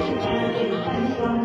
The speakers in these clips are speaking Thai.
是绝对的真相。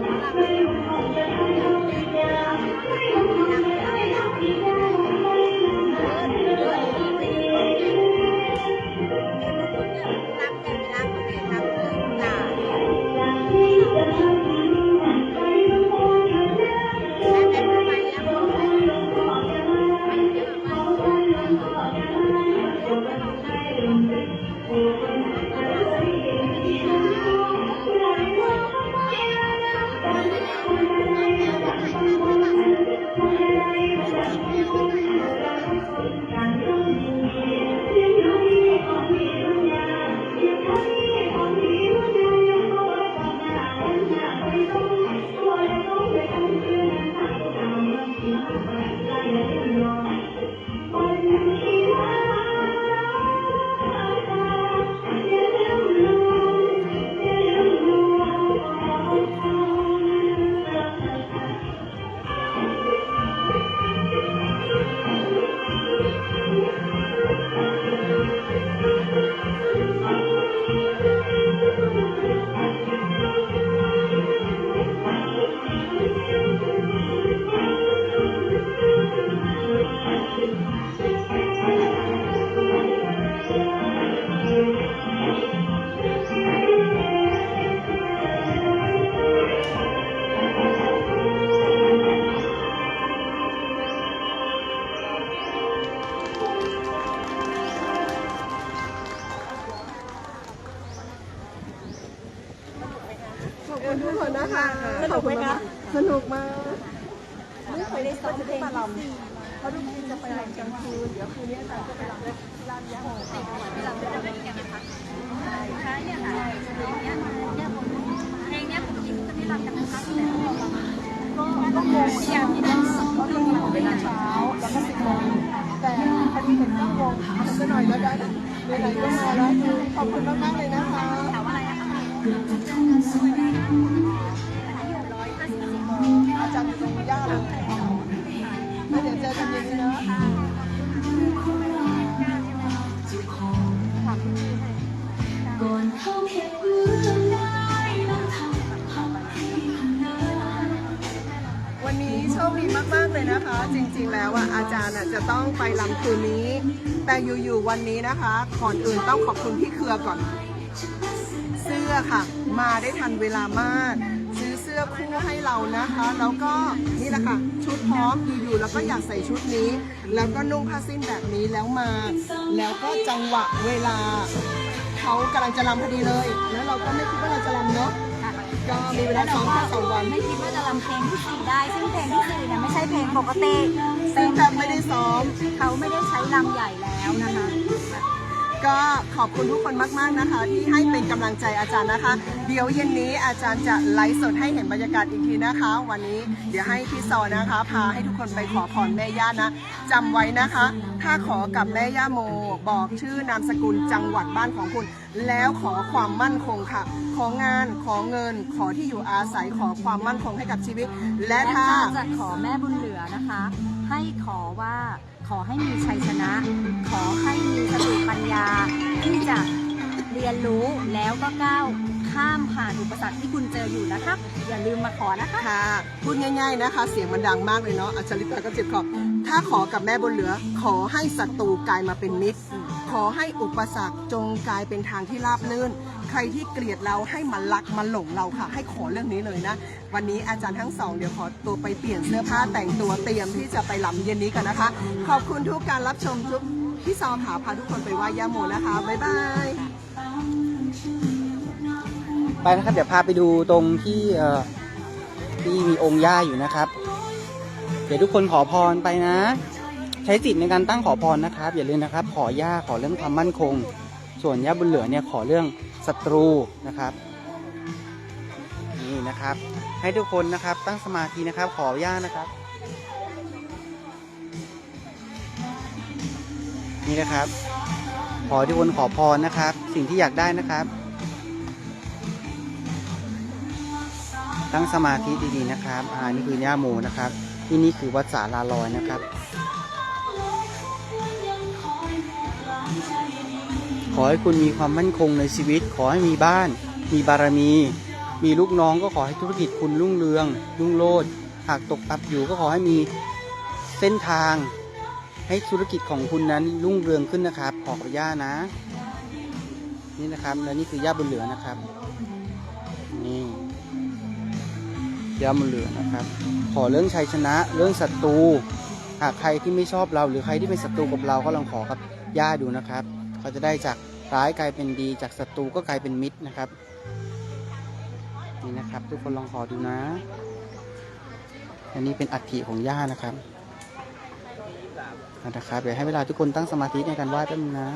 ำเพราะทุกทีจะไปลำกลางคืนเดี๋ยวคืนนี้อาจารย์จะไปลำที่ร้านยาโฮค่ะเนี่ยค่ะเนี่ยเนี่ยผมเพลงเนี้ยผมจริงๆจะไม่รับกันนะคะที่ก็ก็โมงเหมือนกันเพราะต้องลำเป็นเช้าแล้วก็สิบโมงแต่พอดีเห็นตั้งวงทำซะหน่อยแล้วกันไหนก็มาแล้วขอบคุณมากๆเลยนะาจารย์อะจะต้องไปลำคืนนี้ แต่อยู่ๆวันนี้นะคะก่อนอื่นต้องขอบคุณพี่เครือก่อน เสื้อค่ะ มาได้ทันเวลามาก ซื้อเสื้อคู่ให้เรานะคะ แล้วก็นี่แหละค่ะ ชุดพร้อมอยู่ๆแล้วก็อยากใส่ชุดนี้ แล้วก็นุ่งผ้าสิ้นแบบนี้แล้วมา แล้วก็จังหวะเวลาเขากำลังจะรำพอดีเลย แล้วเราก็ไม่คิดว่าเราจะรำเนาะก็มีเวลาซ้อมแค่สองวัน ไม่คิดว่าจะรำเพลงที่สี่ได้ ซึ่งเพลงที่สี่เนี่ยไม่ใช่เพลงปกติ ซึ่งแทบไม่ได้ซ้อม เขาไม่ได้ใช้ลำใหญ่แล้วนะคะ ก็ขอบคุณทุกคนมาก ๆ นะคะ ที่ให้เป็นกำลังใจอาจารย์นะคะ เดี๋ยวเย็นนี้อาจารย์จะไลฟ์สดให้เห็นบรรยากาศอีกทีนะคะ วันนี้เดี๋ยวให้พี่ซอนะคะ พาให้ทุกคนไปขอพรแม่ย่านะจำไว้นะคะ ถ้าขอกับแม่ย่าโม บอกชื่อนามสกุลจังหวัดบ้านของคุณ แล้วขอความมั่นคงค่ะ ของานขอเงินขอที่อยู่อาศัยขอความมั่นคงให้กับชีวิต และและถ้า ถ้าจะขอแม่บุญเหลือนะคะ ให้ขอว่าขอให้มีชัยชนะ ขอให้มีสติปัญญา ที่จะเรียนรู้แล้วก็ก้าวข้ามผ่านอุปสรรคที่คุณเจออยู่นะคะ อย่าลืมมาขอนะคะค่ะพูดง่าย ๆนะคะ เสียงมันดังมากเลยเนาะอัจฉริตาก็เจ็บคอถ้าขอกับแม่บนเหลือ ขอให้ศัตรูกลายมาเป็นมิตร ขอให้อุปสรรคจงกลายเป็นทางที่ราบรื่น ใครที่เกลียดเราให้มันรักมันหลงเราค่ะ ให้ขอเรื่องนี้เลยนะ วันนี้อาจารย์ทั้งสองเดี๋ยวขอตัวไปเปลี่ยนเสื้อผ้าแต่งตัวเตรียมที่จะไปลำเย็นนี้กันนะคะ ขอบคุณทุกการรับชมทุกพี่ซอมหาพาทุกคนไปไหว้ย่าโมนะคะ บ๊ายบายไปนะครับเดี๋ยวพาไปดูตรงที่เอ่อที่มีองค์ย่าอยู่นะครับ เดี๋ยวทุกคนขอพรไปนะ ใช้จิตในการตั้งขอพรนะครับ อย่าลืมนะครับ ขอย่าขอเรื่องความมั่นคง ส่วนย่าบุญเหลือเนี่ยขอเรื่องศัตรูนะครับ นี่นะครับ ให้ทุกคนนะครับตั้งสมาธินะครับ ขอย่านะครับ นี่นะครับ ขอทุกคนขอพรนะครับ สิ่งที่อยากได้นะครับ ตั้งสมาธิดีๆนะครับอ่านี่คือย่าโมนะครับที่นี่คือวัดสาลาลอยนะครับ ขอให้คุณมีความมั่นคงในชีวิต ขอให้มีบ้าน มีบารมี มีลูกน้องก็ขอให้ธุรกิจคุณรุ่งเรือง รุ่งโรจน์หากตกอับอยู่ก็ขอให้มีเส้นทาง ให้ธุรกิจของคุณนั้นรุ่งเรืองขึ้นนะครับ ขอขอย่านะ นี่นะครับ และนี่คือย่าบุญเหลือนะครับ นี่ย่าบุญเหลือนะครับ ขอเรื่องชัยชนะ เรื่องศัตรูหากใครที่ไม่ชอบเราหรือใครที่เป็นศัตรูกับเราก็ลองขอกับย่าดูนะครับ เขาจะได้จากร้ายกลายเป็นดี จากศัตรูก็กลายเป็นมิตรนะครับ นี่นะครับ ทุกคนลองขอดูนะ อันนี้เป็นอัฐิของย่านะครับนะครับ เดี๋ยวให้เวลาทุกคนตั้งสมาธิในการไหว้แป๊บนึงนะ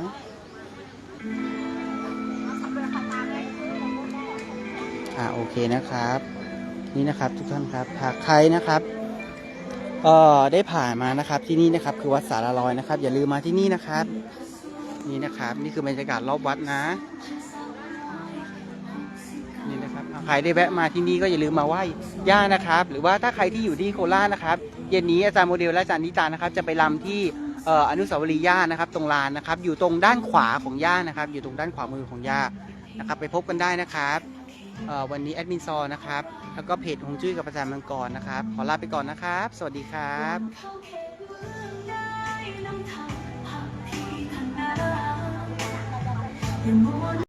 อ่าโอเคนะครับ นี่นะครับทุกท่านครับหากใครนะครับเอ่อได้ผ่านมานะครับที่นี่นะครับคือวัดสารลอยนะครับ อย่าลืมมาที่นี่นะครับ นี่นะครับ นี่คือบรรยากาศรอบวัดนะ นี่นะครับใครได้แวะมาที่นี่ก็อย่าลืมมาไหว้ย่านะครับ หรือว่าถ้าใครที่อยู่ที่โคราชนะครับ เย็นนี้อาจารย์โมเดลและอาจารย์นิตานะครับ จะไปรำที่อออนุสาวรีย์ย่านะครับ ตรงลานนะครับ อยู่ตรงด้านขวาของย่านะครับ อยู่ตรงด้านขวามือของย่านะครับ ไปพบกันได้นะครับวันนี้แอดมินซอนะครับ แล้วก็เพจหงจุ้ยกับประจำมังกรนะครับ ขอลาไปก่อนนะครับ สวัสดีครับ 淹没